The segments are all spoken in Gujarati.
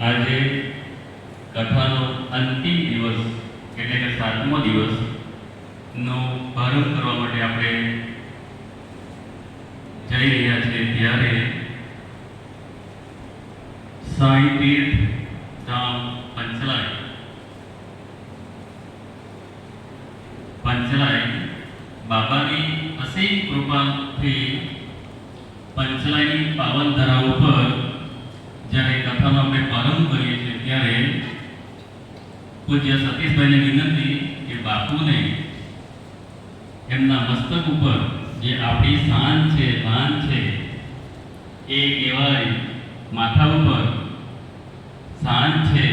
આજે કથાનો અંતિમ દિવસ એટલે કે સાતમો દિવસ નો પ્રારંભ કરવા માટે આપણે જઈ રહ્યા છીએ ત્યારે સાંઈ તીર્થ ધામ પંચલાય. પંચલાય બાબાની અસીમ કૃપાથી પંચલાયની પાવન ધરા ઉપર જ્યારે કથાનો આપણે પ્રારંભ કરીએ છીએ, ત્યારે પૂજ્ય સતીશભાઈને વિનંતી કે બાપુને એમના મસ્તક ઉપર જે આપણી શાન છે, ભાન છે, એ કહેવાય, માથા ઉપર શાન છે,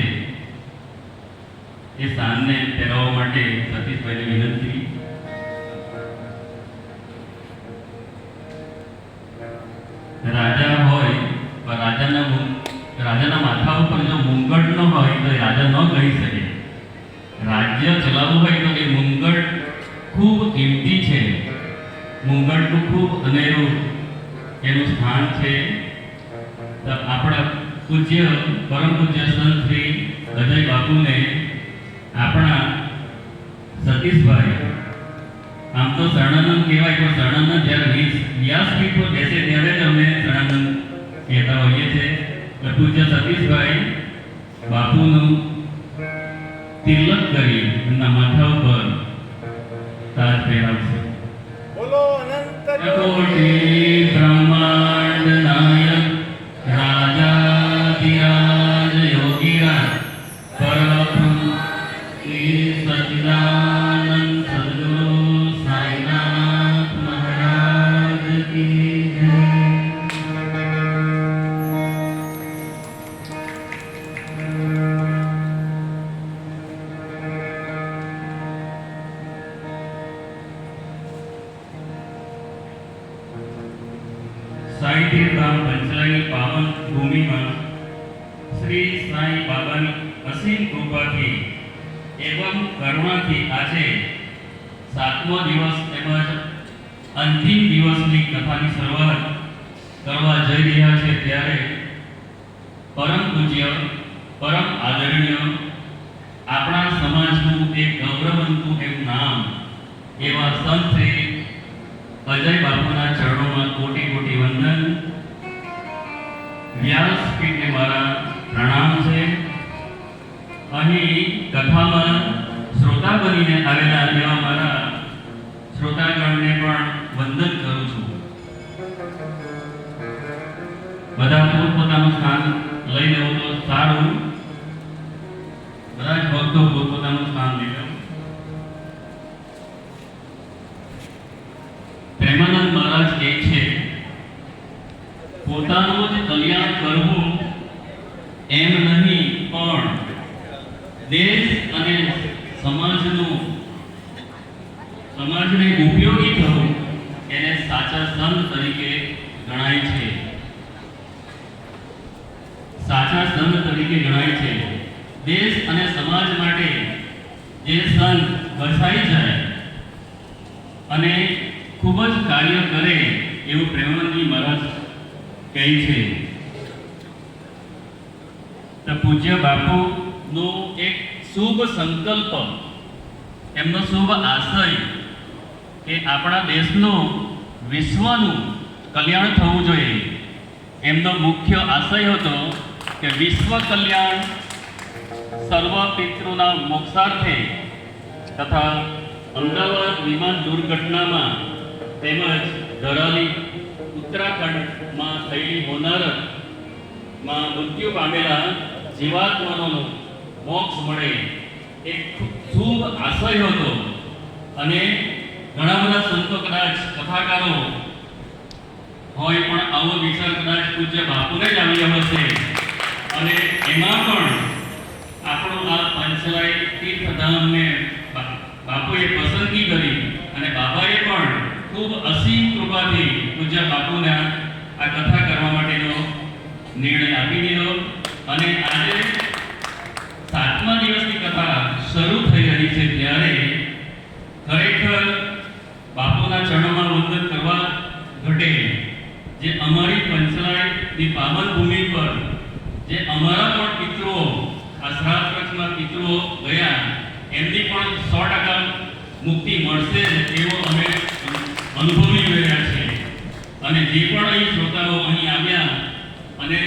એ શાનને પહેરાવવા માટે સતીશભાઈને વિનંતી. રાજા રાજાના માથા ઉપર જો મુંગટ ન હોય તો રાજા ન કહી શકે. રાજ્ય ચલાવવું હોય તો એ મુંગટ ખૂબ કિંમતી છે. મુંગટનું ખૂબ અનેરું એનું સ્થાન છે. આપણા પૂજ્ય, પરમ પૂજ્ય સંત શ્રી અજય બાપુને આપણા સતીશભાઈ, આમ તો શરણાનંદ કહેવાય, પણ શરણાનંદ જ્યારે વ્યાસપીઠ પર બેસે ત્યારે જ અમે શરણાનંદ કહેતા હોઈએ છીએ. પૂજ્ય સતીશભાઈ બાપુનું તિલક કરી એમના માથા ઉપર તાજ પહેરાવશે. બોલો અનંત ભૂમિમાં શ્રી સાંઈ બાબાની અસીમ કૃપાથી એવમ કરુણાથી આજે સાતમો દિવસ તેમજ અંતિમ દિવસની કથાની શરૂઆત કરવા જઈ રહ્યા છે ત્યારે પરમ પૂજ્ય, પરમ આદરણીય આપણા સમાજનું એક ગૌરવંતું એવું નામ એવા સંત શ્રી અજય બાપુના ચરણોમાં કોટી કોટી વંદન વ્યાસપીઠને મારા પ્રણામ છે. અહીં કથામાં શ્રોતા બનીને આવેલા એવા મારા શ્રોતાગણને પણ વંદન કરું છું. બધા પોતપોતાનું સ્થાન લઈ લેવું તો સારું. બધા જ ભક્તો પોતપોતાનું સ્થાન લઈ લેવું પ્રેમાનંદ મહારાજ કહે છે પોતાનું જ કલ્યાણ કરવું એમ નહીં, પણ દેશ અને સમાજનું સમાજને ઉપયોગી થવું એને સાચા સંત તરીકે ગણાય છે. સાચા સંત તરીકે ગણાય છે. દેશ અને સમાજ માટે જે સંત વસાઈ જાય અને ખૂબ જ કાર્ય કરે એવું પ્રેમાનંદજી મહારાજ કહે છે તો પૂજ્ય બાપુનો એક શુભ સંકલ્પ, એમનો શુભ આશય કે આપણા દેશનું વિશ્વનું કલ્યાણ થવું જોઈએ. એમનો મુખ્ય આશય હતો કે વિશ્વ કલ્યાણ સર્વ પિતૃના મોક્ષાર્થે તથા અમદાવાદ વિમાન દુર્ઘટનામાં તેમજ ધરાલી ઉત્તરાખંડમાં થયેલી હોનારતમાં મૃત્યુ પામેલા જીવાત્માનો મોક્ષ મળે એક શુભ આશય હતો. અને ઘણા બધા સંતો કદાચ કથાકારો હોય પણ આવો વિચાર કદાચ પૂજ્ય બાપુને જ આવ્યો હશે. અને એમાં પણ આપણું આ પંચરાય તીર્થધામને બાપુએ પસંદગી કરી અને બાબાએ પણ ખૂબ અસીમ કૃપાથી પૂજ્ય બાપુને આ કથા કરવા માટેનો નિર્ણય આપી દીધો અને આજે સાતમા દિવસની કથા શરૂ થઈ રહી છે ત્યારે ખરેખર બાપુના ચરણોમાં વંદન કરવા ઘટે જે અમારી પંચલાયની પાવન ભૂમિ પર જે અમારા પણ પિતૃઓ, આ શ્રાદ્ધ પક્ષમાં પિતૃઓ ગયા, એમની પણ સો ટકા મુક્તિ મળશે જ. અને જે પણ અહીં શ્રોતાઓ અહીં આવ્યા અને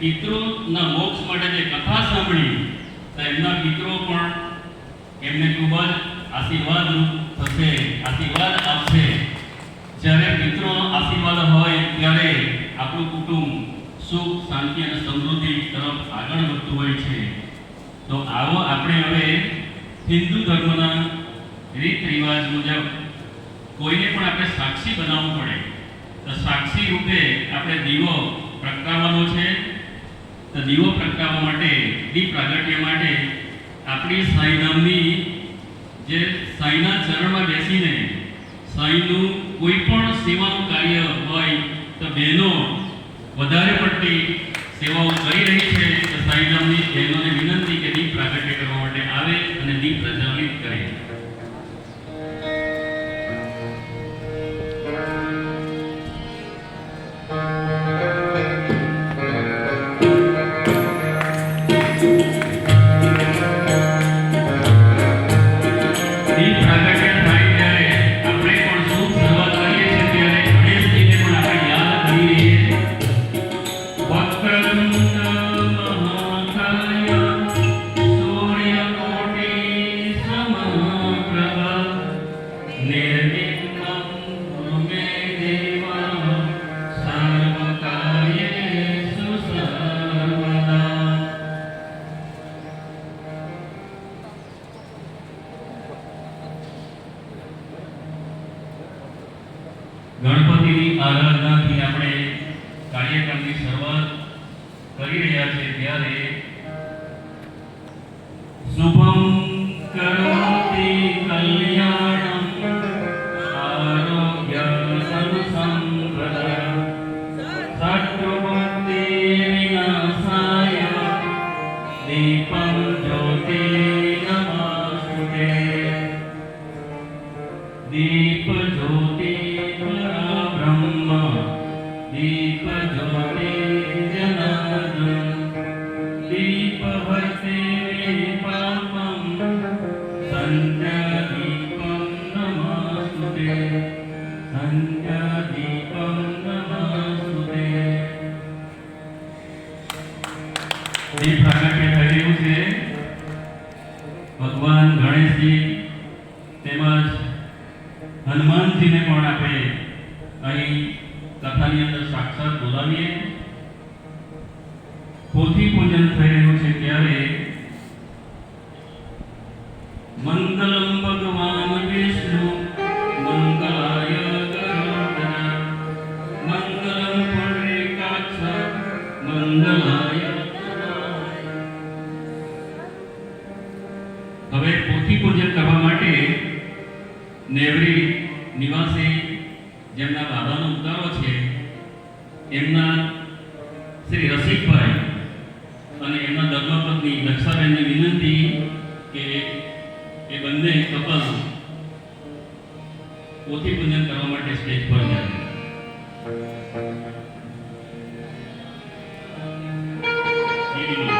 પિતૃના મોક્ષ માટે જે કથા સાંભળી, તો એમના પિત્રો પણ એમને ખૂબ જ આશીર્વાદ થશે, આશીર્વાદ આપશે. જ્યારે પિતૃનો આશીર્વાદ હોય, ત્યારે આપણું કુટુંબ સુખ, શાંતિ અને સમૃદ્ધિ તરફ આગળ વધતું હોય છે. તો આવો આપણે હવે હિન્દુ ધર્મના રીત રિવાજ મુજબ કોઈને પણ આપણે સાક્ષી બનાવવું પડે. સાક્ષી રૂપે આપણે દીવો પ્રગટાવવાનો છે. તો દીવો પ્રગટાવવા માટે, દીપ પ્રાગટ્ય માટે આપણી સાંઈ નામની જે સાંઈના ચરણમાં બેસીને સાંઈનું કોઈ પણ સેવાનું કાર્ય હોય તો બહેનો વધારે પડતી સેવાઓ કરી રહી છે. તો સાંઈ નામની બહેનોને વિનંતી કે દીપ પ્રાગટ્ય કરવા માટે આવે અને દીપ પ્રજ્વલિત કરે. આરાધનાથી આપણે કાર્યક્રમની શરૂઆત કરી રહ્યા છીએ ત્યારે શુભમ કરોતિ કલ્યાણમ આરોગ્ય સંસંપ્રદાય શત્રુબુદ્ધિ વિનાશાય દીપમ જ્યોતિ નમસ્તે દીપ હનુમાનજીને પણ આપણે અહીં કથાની અંદર સાક્ષાત બોલાવીએ. પોથી પૂજન થઈ રહ્યું છે ત્યારે મંગલમ ભગવાન હવે પોથી પૂજન કરવા માટે નેવરી નિવાસી જેમના બાબાનો ઉતારો છે, એમના શ્રી રસિકભાઈ અને એમના ધર્મપત્ની દક્ષાબેનને વિનંતી કે એ બંને કપલ પોથી પૂજન કરવા માટે સ્ટેજ પર જાય. એ વિનંતી.